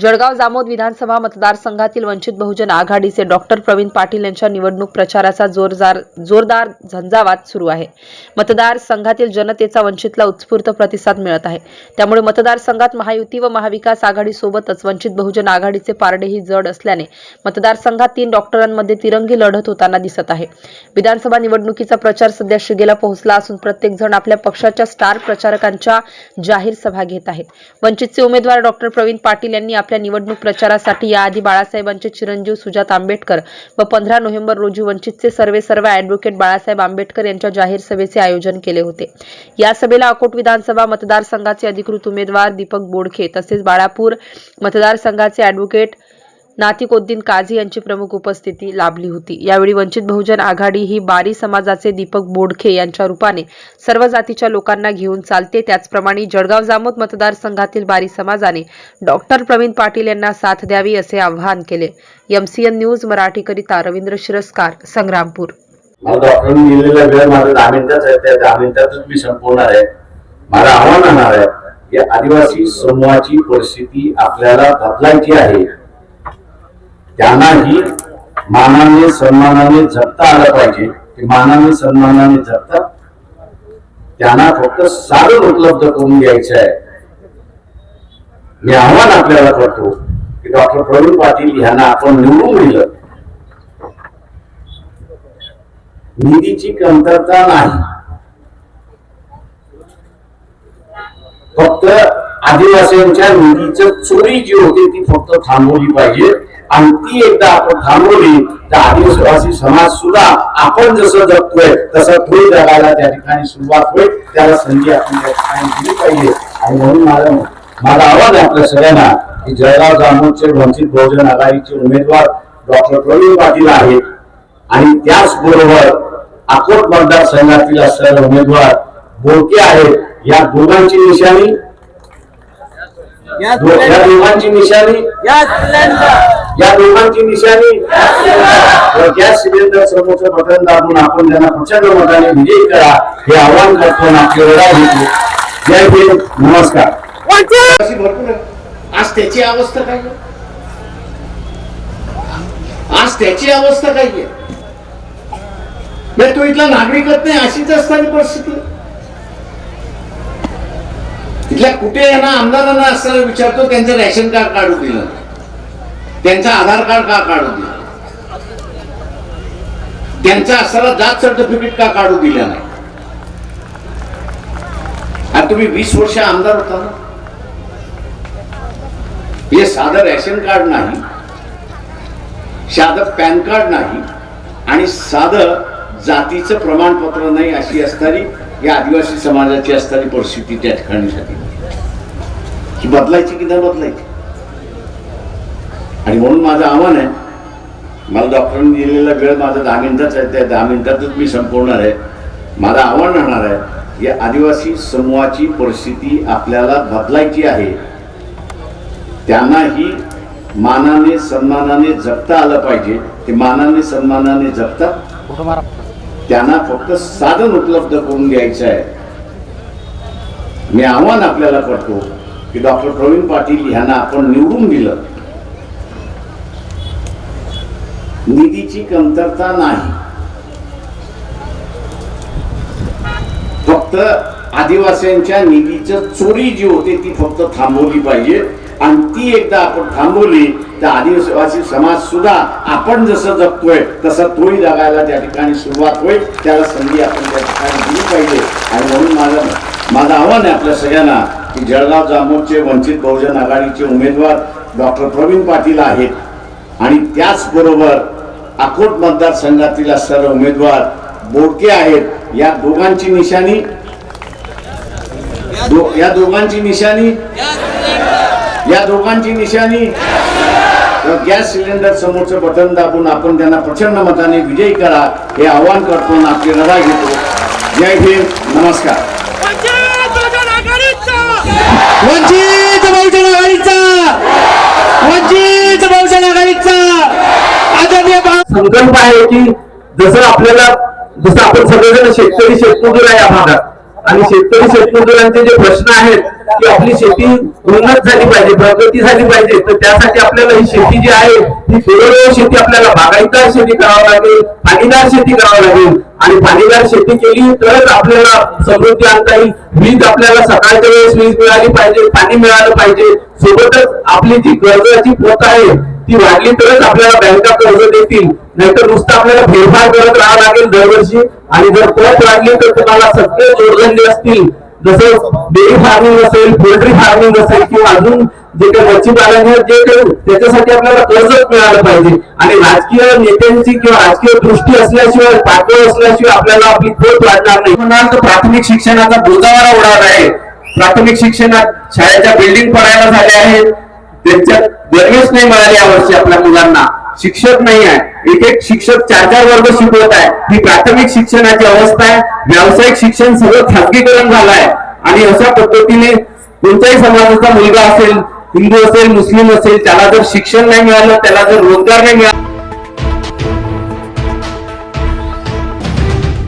जळगाव जामोद विधानसभा मतदारसंघातील वंचित बहुजन आघाडीचे डॉक्टर प्रवीण पाटील यांच्या निवडणूक प्रचाराचा जोरदार जोरदार झंझावात सुरू आहे. मतदारसंघातील जनतेचा वंचितला उत्स्फूर्त प्रतिसाद मिळत आहे. त्यामुळे मतदारसंघात महायुती व महाविकास आघाडीसोबतच वंचित बहुजन आघाडीचे पारडेही जड असल्याने मतदारसंघात तीन डॉक्टरांमध्ये तिरंगी लढत होताना दिसत आहे. विधानसभा निवडणुकीचा प्रचार सध्या शिगेला पोहोचला असून प्रत्येक जण आपल्या पक्षाच्या स्टार प्रचारकांच्या जाहीर सभा घेत आहेत. वंचितचे उमेदवार डॉक्टर प्रवीण पाटील यांनी आपल्या निवडणूक प्रचारासाठी याआधी बाळासाहेबांचे चिरंजीव सुजात आंबेडकर व पंधरा नोव्हेंबर रोजी वंचितचे सर्वे सर्व ऍडव्होकेट बाळासाहेब आंबेडकर यांच्या जाहीर सभेचे आयोजन केले होते. या सभेला अकोट विधानसभा मतदारसंघाचे अधिकृत उमेदवार दीपक बोडखे तसेच बाळापूर मतदारसंघाचे ऍडव्होकेट नातिकोद्दीन काझी यांची प्रमुख उपस्थिती लाभली होती. यावेळी वंचित बहुजन आघाडी ही बारी समाजाचे दीपक बोडखे यांच्या रूपाने सर्व जातीच्या लोकांना घेऊन चालते. त्याचप्रमाणे जळगाव जामोद मतदारसंघातील बारी समाजाने डॉक्टर प्रवीण पाटील यांना साथ द्यावी असे आवाहन केले. एमसीएन न्यूज मराठीकरिता रवींद्र शिरस्कार संग्रामपूर. मला डॉक्टरांनी दिलेला वेळ माझा दहा आहे. त्या दहा मिनिटातच मी संपवणार आहे. मला आव्हान आहे या आदिवासी समूहाची परिस्थिती आपल्याला बदलायची आहे. त्यांनाही मानाने सन्मानाने जगता आलं पाहिजे ते मानाने सन्मानाने जगतात त्यांना फक्त साधन उपलब्ध करून द्यायचं आहे. मी आव्हान आपल्याला करतो की डॉक्टर प्रवीण पाटील यांना आपण निवडून दिलं. निधीची कमतरता नाही फक्त आदिवासींच्या निधीचं चोरी जी होती ती फक्त थांबवली पाहिजे. आणि ती एकदा आपण थांबवली तर आदिवासी समाज सुद्धा आपण जसं जगतोय तसं थोडी जगायला त्या ठिकाणी सुरुवात होईल. त्याला संधी आपण त्या ठिकाणी दिली पाहिजे. आणि म्हणून माझा माझा आवाज आहे आपल्या सगळ्यांना की जळगाव जामोदचे वंचित बहुजन आघाडीचे उमेदवार डॉक्टर प्रवीण पाटील आहेत. आणि त्याचबरोबर अकोट मतदारसंघातील असलेले उमेदवार बोलके आहेत. या दोघांची निशाणी या दोघांची निशाणी. या दोघांची निशाणी. गॅस सिलेंडर समोरचं बटन दाबून आपण त्यांना प्रचंड मताने विजयी करा. हे आव्हान करतो आपली लढाई घेतो जय भीम. नमस्कार. अशी भरपूर आहे. आज त्याची अवस्था काय आहे? आज त्याची अवस्था काय आहे? तो इथला नागरिकच नाही अशीच असणारी परिस्थिती. इथल्या कुठे यांना आमदारांना असताना विचारतो त्यांचं रॅशन कार्ड काढू दिलं. त्यांचं आधार कार्ड का काढू दिलं? त्यांचा असताना जात सर्टिफिकेट का काढू दिलं नाही? आणि तुम्ही वीस वर्ष आमदार होता ना? हे साधं रॅशन कार्ड नाही साधं पॅन कार्ड नाही आणि साधं जातीचं प्रमाणपत्र नाही अशी असणारी या आदिवासी समाजाची असणारी परिस्थिती त्या ठिकाणी झाली ही बदलायची की नाही बदलायची. आणि म्हणून माझं आव्हान आहे मला डॉक्टरांनी दिलेला वेळ माझा दहा मिनिटाच आहे त्या दहा मिनिटातच मी संपवणार आहे. माझं आव्हान राहणार आहे या आदिवासी समूहाची परिस्थिती आपल्याला बदलायची आहे. त्यांनाही मानाने सन्मानाने जगता आलं पाहिजे. ते मानाने सन्मानाने जगतात. त्यांना फक्त साधन उपलब्ध करून द्यायचं आहे. मी आव्हान आपल्याला करतो. की डॉक्टर प्रवीण पाटील यांना आपण निवडून दिलं. निधीची कमतरता नाही. फक्त आदिवासींच्या निधीचं चोरी जी होते ती फक्त थांबवली पाहिजे. आणि ती एकदा आपण थांबवली तर आदिवासी समाज सुद्धा आपण जसं जगतोय तसं तोही जगायला त्या ठिकाणी सुरुवात होईल. त्याला संधी आपण त्या ठिकाणी दिली पाहिजे. आणि म्हणून माझं माझं आव्हान आहे आपल्या सगळ्यांना की जळगाव जामोदचे वंचित बहुजन आघाडीचे उमेदवार डॉक्टर प्रवीण पाटील आहेत. आणि त्याचबरोबर अकोट मतदारसंघातील असणारे उमेदवार बोडके आहेत. या दोघांची निशाणी? दो- या दोघांची निशाणी? या दोघांची निशाणी? गॅस सिलेंडर समोरचं बटन दाबून आपण त्यांना प्रचंड मताने विजयी करा हे आवाहन करतो आणि आपली लढाई घेतो. जय हिंद नमस्कार. वंचित बहुजन आघाडीचा! वंचित बहुजन आघाडीचा! आदरणीय संकल्प आहे की जसं आपल्याला जसं आपण सगळेजण शेतकरी शेतमजूर आहे या भागात आणि शेतकरी शेतमजुरांचे जे प्रश्न आहेत की आपली शेती उन्नत झाली पाहिजे प्रगती झाली पाहिजे. तर त्यासाठी आपल्याला ही शेती जी आहे ती कोरडवाहू शेती आपल्याला बागायतदार शेती करावं लागेल पाणीदार शेती करावं लागेल. आणि पाणीदार शेती केली तरच आपल्याला समृद्धी आणता येईल. वीज आपल्याला सकाळच्या वेळेस वीज मिळाली पाहिजे पाणी मिळालं पाहिजे. सोबतच आपली जी कर्जाची पोत आहे ती वाढली तरच आपल्याला बँका कर्ज देतील. नाहीतर नुसतं आपल्याला फेरफार करत राहावं लागेल दरवर्षी. आणि जर पोत वाढली तर तुम्हाला सगळे जोडधंदे असतील. जसं डेअरी फार्मिंग असेल पोल्ट्री फार्मिंग असेल किंवा अजून जे काही मच्छीपालन आहे जे काही त्याच्यासाठी आपल्याला कर्जच मिळालं पाहिजे. आणि राजकीय नेत्यांची किंवा राजकीय दृष्टी असल्याशिवाय पातळ असल्याशिवाय आपल्याला आपली खोट वाढणार नाही. म्हणाल तर प्राथमिक शिक्षणाचा बोजावारा उडाला आहे. प्राथमिक शिक्षणात शाळेच्या बिल्डिंग पडायला झाल्या आहेत त्यांच्यात दरवेळेस नाही मिळाली यावर्षी आपल्या मुलांना. शिक्षक नाही आहे. एक एक शिक्षक चार चार वर्ग शिकवत आहे. ही प्राथमिक शिक्षणाची अवस्था आहे. व्यावसायिक शिक्षण सगळं खाजगीकरण झालं आहे. आणि अशा पद्धतीने कोणत्याही समाजाचा मुलगा असेल हिंदू असेल मुस्लिम असेल त्याला जर शिक्षण नाही मिळालं त्याला जर रोजगार नाही मिळाला